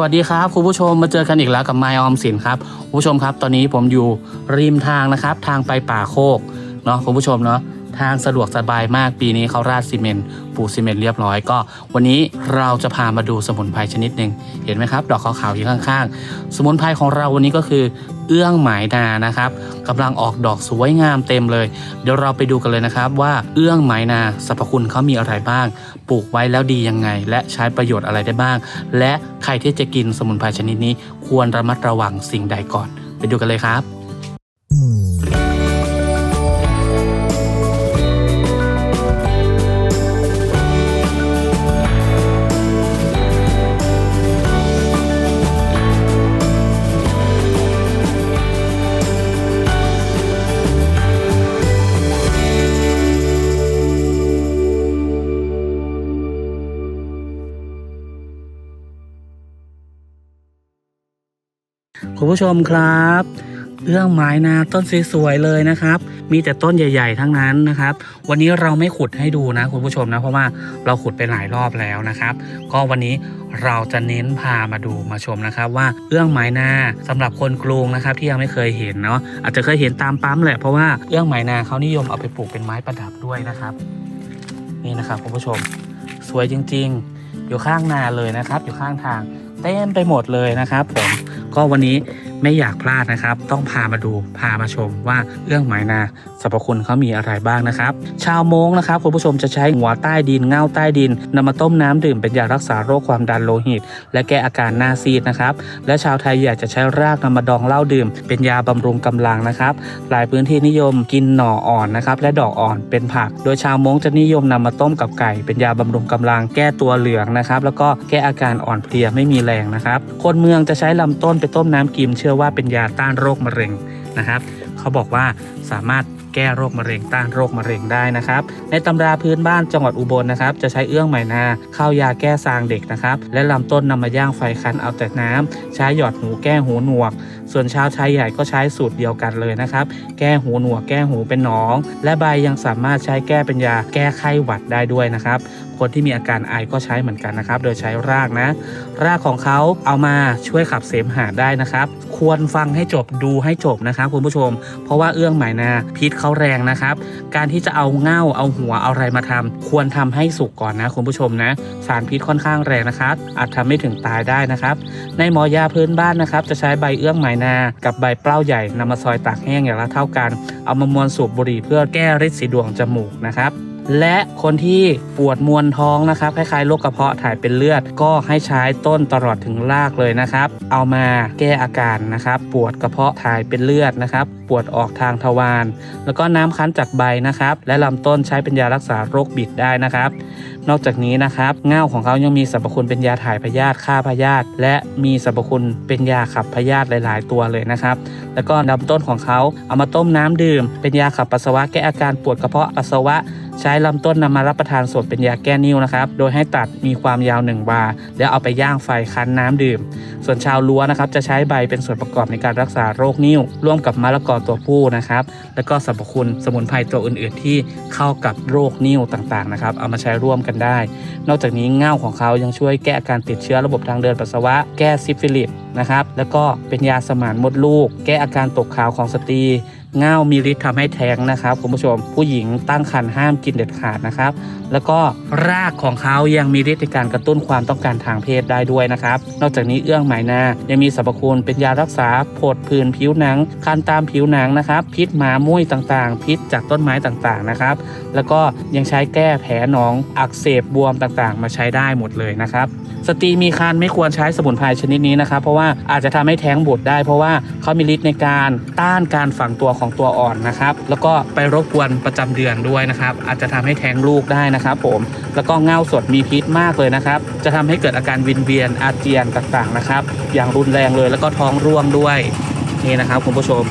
วัสดีครับคุณผู้ชมมาเจอกันอีกแล้วกับไมออมสินครับคุณผู้ชมครับ ตอนนี้ผมอยู่ริมทางนะครับ ทางไปป่าโคกเนาะคุณผู้ชมเนาะ ทางสะดวกสบายมากปีนี้เขาราดซีเมนต์ปูซีเมนต์เรียบร้อยก็ วันนี้เราจะพามาดูสมุนไพรชนิดหนึ่งเห็นไหมครับ ดอกขาวๆอยู่ข้างๆ สมุนไพรของเราวันนี้ก็คือเอื้องหมายนานะครับกำลังออกดอกสวยงามเต็มเลย เดี๋ยวเราไปดูกันเลยนะครับ ว่าเอื้องหมายนาสรรพคุณเขามีอะไรบ้าง ปลูกไว้แล้วดียังไง และใช้ประโยชน์อะไรได้บ้าง และใครที่จะกินสมุนไพรชนิดนี้ ควรระมัดระวังสิ่งใดก่อน ไปดูกันเลยครับ ผู้ชมครับเอื้องไม้นาต้นสวยๆเลยนะครับ มีแต่ต้นใหญ่ ๆ ทั้งนั้นนะครับ วันนี้เราไม่ขุดให้ดูนะคุณผู้ชมนะเพราะว่าเราขุดไปหลายรอบแล้วนะครับ ก็วันนี้เราจะเน้นพามาดูมาชมนะครับ ว่าเอื้องไม้นาสำหรับคนกรุงนะครับที่ยังไม่เคยเห็นเนาะอาจจะเคยเห็นตามปั๊มแหละเพราะว่าเอื้องไม้นาเขานิยมเอาไปปลูกเป็นไม้ประดับด้วยนะครับ นี่นะครับคุณผู้ชม สวยจริง ๆ อยู่ข้างนาเลยนะครับ อยู่ข้างทางเต็มไปหมดเลยนะครับผม ก็วันนี้ ไม่อยากพลาดนะครับ ต้องพามาดูพามาชมว่าเรื่องหมายนาสรรพคุณเขามีอะไรบ้างนะครับ ชาวมงนะครับคุณผู้ชมจะใช้หัวใต้ดินเง่าใต้ดินนำมาต้มน้ำดื่มเป็นยารักษาโรคความดันโลหิต และแก้อาการหน้าซีดนะครับ และชาวไทยอยากจะใช้รากนำมาดองเหล้าดื่ม เป็นยาบำรุงกำลังนะครับ หลายพื้นที่นิยมกินหน่ออ่อนนะครับและดอกอ่อนเป็นผัก โดยชาวมงจะนิยมนำมาต้มกับไก่ เป็นยาบำรุงกำลัง แก้ตัวเหลืองนะครับ แล้วก็แก้อาการอ่อนเพลียไม่มีแรงนะครับ คนเมืองจะใช้ลำต้นไปต้มน้ำกิมเชื่อว่าเป็นยาต้านโรคมะเร็งนะครับเขาบอกว่าสามารถแก้โรคมะเร็งต้านโรคมะเร็งได้นะครับ ในตำราพื้นบ้านจังหวัดอุบลนะครับ จะใช้เอื้องไหมนาข้าวยาแก้ซางเด็กนะครับ และลำต้นนำมาย่างไฟคันเอาแต่น้ำใช้หยอดหูแก้หูหนวก ส่วนชาวชายใหญ่ก็ใช้สูตรเดียวกันเลยนะครับ แก้หูหนวกแก้หูเป็นหนอง และใบยังสามารถใช้แก้เป็นยาแก้ไข้หวัดได้ด้วยนะครับ คนที่มีอาการไอก็ใช้เหมือนกันนะครับ โดยใช้รากนะ รากของเขาเอามาช่วยขับเสมหะได้นะครับ ควรฟังให้จบดูให้จบนะครับคุณผู้ชม เพราะว่าเอื้องหมายนาพิษเขาแรงนะครับ การที่จะเอาเง่าเอาหัวเอาอะไรมาทำควรทำให้สุกก่อนนะคุณผู้ชมนะ สารพิษค่อนข้างแรงนะครับ อาจทำให้ถึงตายได้นะครับ ในหมอยาพื้นบ้านนะครับ จะใช้ใบเอื้องหมายนากับใบเปล้าใหญ่นำมาซอยตากแห้งอย่างละเท่ากัน เอามามวนสูบบุหรี่เพื่อแก้ฤทธิ์สีดวงจมูกนะครับ และคนที่ปวดมวนท้องนะครับคล้ายๆโรคกระเพาะถ่ายเป็นเลือด ก็ให้ใช้ต้นตลอดถึงรากเลยนะครับ เอามาแก้อาการนะครับ ปวดกระเพาะถ่ายเป็นเลือดนะครับ ปวดออกทางทวาร แล้วก็น้ำคั้นจากใบนะครับ และลำต้นใช้เป็นยารักษาโรคบิดได้นะครับ นอกจากนี้นะครับเง่าของเขายังมีสรรพคุณเป็นยาถ่ายพยาธิฆ่าพยาธิและมีสรรพคุณเป็นยาขับพยาธิหลาย ๆ ตัวเลยนะครับ แล้วก็ลำต้นของเขาเอามาต้มน้ำดื่ม เป็นยาขับปัสสาวะแก้อาการปวดกระเพาะปัสสาวะใช้ลำต้นนำมารับประทานสดเป็นยาแก้นิ่วนะครับ โดยให้ตัดมีความยาว1วาแล้วเอาไปย่างไฟคั้นน้ำดื่ม ส่วนชาวลัวนะครับ จะใช้ใบเป็นส่วนประกอบในการรักษาโรคนิ่วร่วมกับมะละกอตัวผู้นะครับ แล้วก็สรรพคุณสมุนไพรตัวอื่น ๆ ที่เข้ากับโรคนิ่วต่างๆนะครับ เอามาใช้ร่วมกันได้ นอกจากนี้เง่าของเขายังช่วยแก้อาการติดเชื้อระบบทางเดินปัสสาวะ แก้ซิฟิลิสนะครับ แล้วก็เป็นยาสมานมดลูก แก้อาการตกขาวของสตรี เง่ามีฤทธิ์ทำให้แท้งนะครับคุณผู้ชมผู้หญิงตั้งครรภ์ห้ามกินเด็ดขาดนะครับ แล้วก็รากของเขายังมีฤทธิ์ในการกระตุ้นความต้องการทางเพศได้ด้วยนะครับ นอกจากนี้เอื้องหมายนายังมีสรรพคุณเป็นยารักษาผดผื่นผิวหนัง คันตามผิวหนังนะครับพิษหมามุ้ยต่างๆ พิษจากต้นไม้ต่างๆนะครับ แล้วก็ยังใช้แก้แผลหนองอักเสบบวมต่างๆ มาใช้ได้หมดเลยนะครับ สตรีมีครรภ์ไม่ควรใช้สมุนไพรชนิดนี้นะครับเพราะว่าอาจจะทำให้แท้งบุตรได้ เพราะว่าเขามีฤทธิ์ในการต้านการฝังตัวของตัวอ่อนนะครับ แล้วก็ไปรบกวนประจำเดือนด้วยนะครับ อาจจะทำให้แท้งลูกได้นะครับ ผมแล้วก็เง่าสดมีพิษมากเลยนะครับ จะทำให้เกิดอาการวินเวียนอาเจียนต่างๆนะครับ อย่างรุนแรงเลยแล้วก็ท้องร่วงด้วยนี่นะครับคุณผู้ชม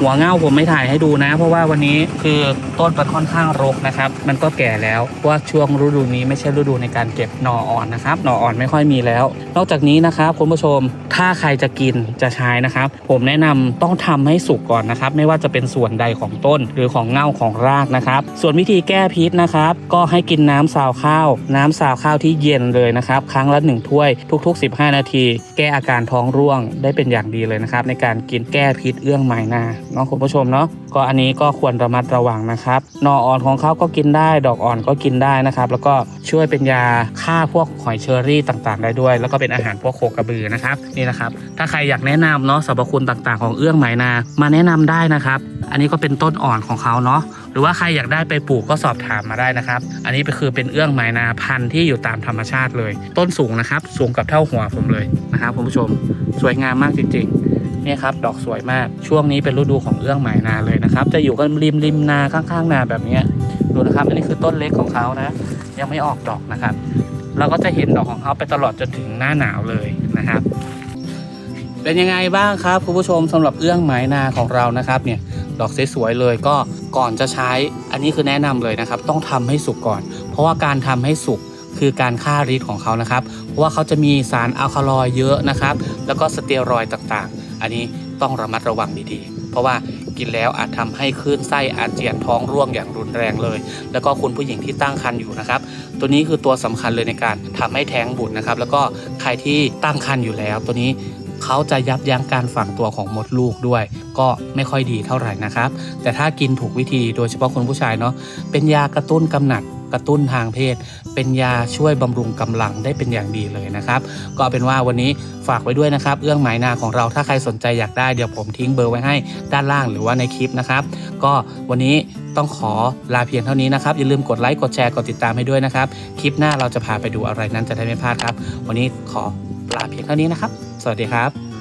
หัวเง่าผมไม่ถ่ายให้ดูนะ เพราะว่าวันนี้คือต้นมันค่อนข้างรกนะครับ มันก็แก่แล้วว่าช่วงฤดูนี้ไม่ใช่ฤดูในการเก็บหน่ออ่อนนะครับหน่ออ่อนไม่ค่อยมีแล้ว นอกจากนี้นะครับคุณผู้ชมถ้าใครจะกินจะใช้นะครับ ผมแนะนำต้องทำให้สุกก่อนนะครับ ไม่ว่าจะเป็นส่วนใดของต้นหรือของเง่าของรากนะครับ ส่วนวิธีแก้พิษนะครับ ก็ให้กินน้ำซาวข้าว น้ำซาวข้าวที่เย็นเลยนะครับ ครั้งละหนึ่งถ้วยทุก ๆ 15 นาที แก้อาการท้องร่วงได้เป็นอย่างดีเลยนะครับในการกินแก้พิษเอื้องไม้นาเนาะคุณผู้ชมเนาะก็อันนี้ก็ควรระมัดระวังนะครับหน่ออ่อนของเขาก็กินได้ ดอกอ่อนก็กินได้นะครับ แล้วก็ช่วยเป็นยาฆ่าพวกหอยเชอรี่ต่างๆ ได้ด้วย แล้วก็เป็นอาหารพวกโคกระบือนะครับนี่นะครับ ถ้าใครอยากแนะนำเนาะสรรพคุณต่างๆ ของเอื้องไหมนา มาแนะนำได้นะครับ อันนี้ก็เป็นต้นอ่อนของเขาเนาะหรือว่าใครอยากได้ไปปลูกก็สอบถามมาได้นะครับ อันนี้ก็คือเป็นเอื้องไหมนาพันธุ์ที่อยู่ตามธรรมชาติเลย ต้นสูงนะครับ สูงกับเท่าหัวผมเลยนะครับคุณผู้ชม สวยงามมากจริง ๆ เนี่ยครับดอกสวยมากช่วงนี้เป็นฤดูของเอื้องไหมนาเลยนะครับ จะอยู่กันริมริมนาข้างๆ นาแบบนี้ดูนะครับอันนี้คือต้นเล็กของเขานะ ยังไม่ออกดอกนะครับ เราก็จะเห็นดอกของเขาไปตลอดจนถึงหน้าหนาวเลยนะครับ เป็นยังไงบ้างครับคุณผู้ชมสำหรับเอื้องไม้นาของเรานะครับเนี่ยดอกสวยๆเลยก็ก่อนจะใช้อันนี้คือแนะนำเลยนะครับ ต้องทำให้สุกก่อน เพราะว่าการทำให้สุกคือการฆ่าฤทธิ์ของเขานะครับ เพราะว่าเขาจะมีสารอัลคาลอยด์เยอะนะครับ แล้วก็สเตียรอยต่างๆ อันนี้ต้องระมัดระวังดีๆ เพราะว่ากินแล้วอาจทำให้คลื่นไส้อาเจียนท้องร่วงอย่างรุนแรงเลย แล้วก็คุณผู้หญิงที่ตั้งครรภ์อยู่นะครับ ตัวนี้คือตัวสำคัญเลยในการทำให้แท้งบุตรนะครับ แล้วก็ใครที่ตั้งครรภ์อยู่แล้ว ตัวนี้เขาจะยับยั้งการฝังตัวของมดลูกด้วย ก็ไม่ค่อยดีเท่าไหร่นะครับ แต่ถ้ากินถูกวิธีโดยเฉพาะคนผู้ชายเนาะเป็นยากระตุ้นกำหนัด กระตุ้นทางเพศ เป็นยาช่วยบำรุงกำลังได้เป็นอย่างดีเลยนะครับ ก็เอาเป็นว่าวันนี้ฝากไว้ด้วยนะครับเอื้องหมายนาของเราถ้าใครสนใจอยากได้เดี๋ยวผมทิ้งเบอร์ไว้ให้ด้านล่างหรือว่าในคลิปนะครับ ก็วันนี้ต้องขอลาเพียงเท่านี้นะครับ อย่าลืมกดไลค์กดแชร์กดติดตามให้ด้วยนะครับ คลิปหน้าเราจะพาไปดูอะไรนั้นจะได้ไม่พลาดครับ วันนี้ขอลาเพียงเท่านี้นะครับ สวัสดีครับ